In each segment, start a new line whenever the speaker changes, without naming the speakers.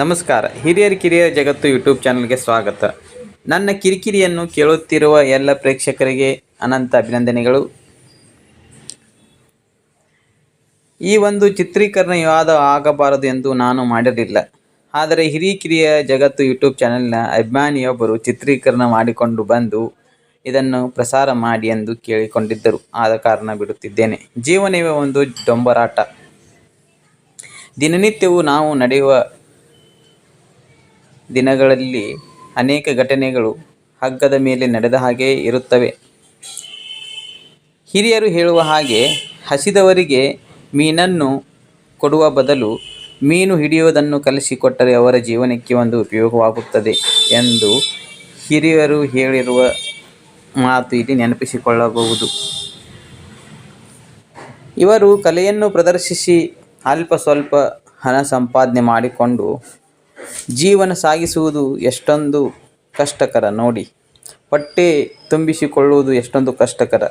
ನಮಸ್ಕಾರ. ಹಿರಿಯರ ಕಿರಿಯರ ಜಗತ್ತು ಯೂಟ್ಯೂಬ್ ಚಾನಲ್ಗೆ ಸ್ವಾಗತ. ನನ್ನ ಕಿರಿಕಿರಿಯನ್ನು ಕೇಳುತ್ತಿರುವ ಎಲ್ಲ ಪ್ರೇಕ್ಷಕರಿಗೆ ಅನಂತ ಅಭಿನಂದನೆಗಳು. ಈ ಒಂದು ಚಿತ್ರೀಕರಣ ವಿವಾದ ಆಗಬಾರದು ಎಂದು ನಾನು ಮಾಡಿರಲಿಲ್ಲ. ಆದರೆ ಹಿರಿಕಿರಿಯ ಜಗತ್ತು ಯೂಟ್ಯೂಬ್ ಚಾನೆಲ್ನ ಅಭಿಮಾನಿಯೊಬ್ಬರು ಚಿತ್ರೀಕರಣ ಮಾಡಿಕೊಂಡು ಬಂದು ಇದನ್ನು ಪ್ರಸಾರ ಮಾಡಿ ಎಂದು ಕೇಳಿಕೊಂಡಿದ್ದರು. ಆದ ಕಾರಣ ಬಿಡುತ್ತಿದ್ದೇನೆ. ಜೀವನವೇ ಒಂದು ಡೊಂಬರಾಟ. ದಿನನಿತ್ಯವೂ ನಾವು ನಡೆಯುವ ದಿನಗಳಲ್ಲಿ ಅನೇಕ ಘಟನೆಗಳು ಹಗ್ಗದ ಮೇಲೆ ನಡೆದ ಹಾಗೆ ಇರುತ್ತವೆ. ಹಿರಿಯರು ಹೇಳುವ ಹಾಗೆ ಹಸಿದವರಿಗೆ ಮೀನನ್ನು ಕೊಡುವ ಬದಲು ಮೀನು ಹಿಡಿಯುವುದನ್ನು ಕಲಿಸಿಕೊಟ್ಟರೆ ಅವರ ಜೀವನಕ್ಕೆ ಒಂದು ಉಪಯೋಗವಾಗುತ್ತದೆ ಎಂದು ಹಿರಿಯರು ಹೇಳಿರುವ ಮಾತು ಇಲ್ಲಿ ನೆನಪಿಸಿಕೊಳ್ಳಬಹುದು. ಇವರು ಕಲೆಯನ್ನು ಪ್ರದರ್ಶಿಸಿ ಅಲ್ಪ ಸ್ವಲ್ಪ ಹಣ ಸಂಪಾದನೆ ಮಾಡಿಕೊಂಡು ಜೀವನ ಸಾಗಿಸುವುದು ಎಷ್ಟೊಂದು ಕಷ್ಟಕರ, ನೋಡಿ. ಹೊಟ್ಟೆ ತುಂಬಿಸಿಕೊಳ್ಳುವುದು ಎಷ್ಟೊಂದು ಕಷ್ಟಕರ.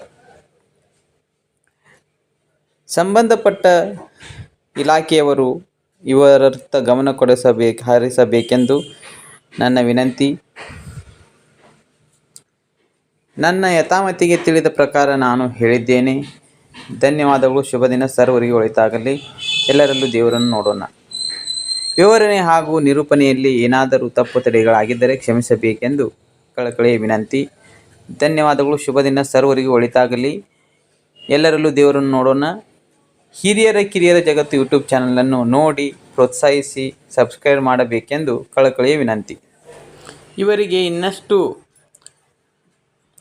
ಸಂಬಂಧಪಟ್ಟ ಇಲಾಖೆಯವರು ಇವರರ್ಥ ಗಮನ ಕೊಡಿಸಬೇಕು, ಹರಿಸಬೇಕೆಂದು ನನ್ನ ವಿನಂತಿ. ನನ್ನ ಯಥಾಮತಿಗೆ ತಿಳಿದ ಪ್ರಕಾರ ನಾನು ಹೇಳಿದ್ದೇನೆ. ಧನ್ಯವಾದಗಳು ಶುಭ ದಿನ ಸರ್ವರಿಗೆ ಒಳಿತಾಗಲಿ. ಎಲ್ಲರಲ್ಲೂ ದೇವರನ್ನು ನೋಡೋಣ. ವಿವರಣೆ ಹಾಗೂ ನಿರೂಪಣೆಯಲ್ಲಿ ಏನಾದರೂ ತಪ್ಪು ತಡೆಗಳಾಗಿದ್ದರೆ ಕ್ಷಮಿಸಬೇಕೆಂದು ಕಳಕಳಿಯ ವಿನಂತಿ. ಧನ್ಯವಾದಗಳು. ಶುಭ ದಿನ. ಸರ್ವರಿಗೆ ಒಳಿತಾಗಲಿ. ಎಲ್ಲರಲ್ಲೂ ದೇವರನ್ನು ನೋಡೋಣ. ಹಿರಿಯರ ಕಿರಿಯರ ಜಗತ್ತು ಯೂಟ್ಯೂಬ್ ಚಾನಲನ್ನು ನೋಡಿ ಪ್ರೋತ್ಸಾಹಿಸಿ ಸಬ್ಸ್ಕ್ರೈಬ್ ಮಾಡಬೇಕೆಂದು ಕಳಕಳಿಯ ವಿನಂತಿ. ಇವರಿಗೆ ಇನ್ನಷ್ಟು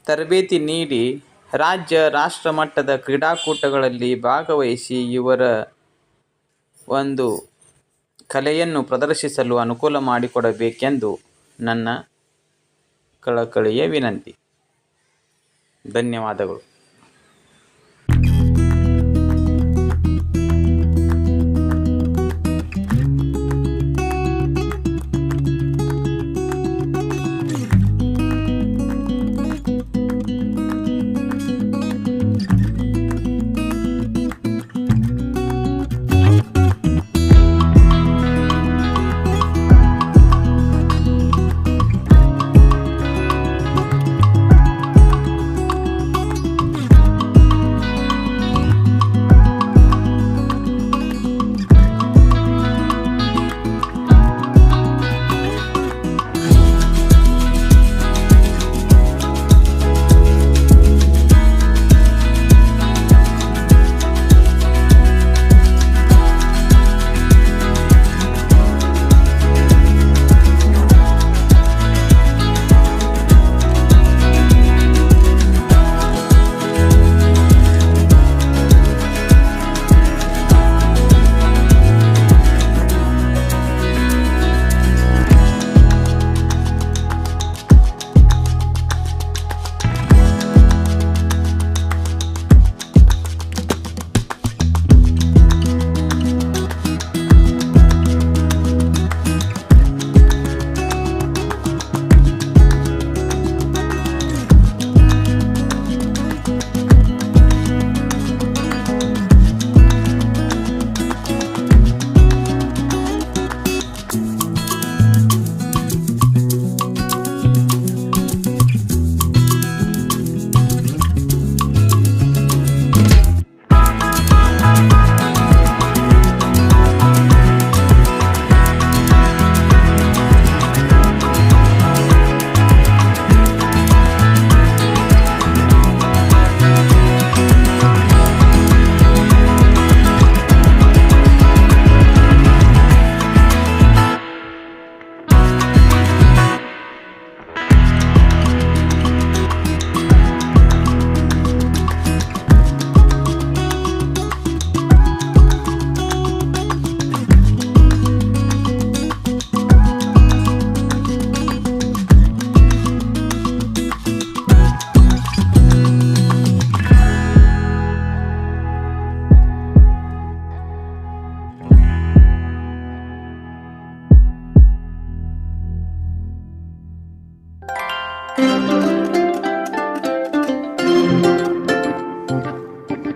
ತರಬೇತಿ ನೀಡಿ ರಾಜ್ಯ ರಾಷ್ಟ್ರ ಮಟ್ಟದ ಕ್ರೀಡಾಕೂಟಗಳಲ್ಲಿ ಭಾಗವಹಿಸಿ ಇವರ ಒಂದು ಕಲೆಯನ್ನು ಪ್ರದರ್ಶಿಸಲು ಅನುಕೂಲ ಮಾಡಿಕೊಡಬೇಕೆಂದು ನನ್ನ ಕಳಕಳಿಯ ವಿನಂತಿ. ಧನ್ಯವಾದಗಳು.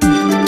Thank you.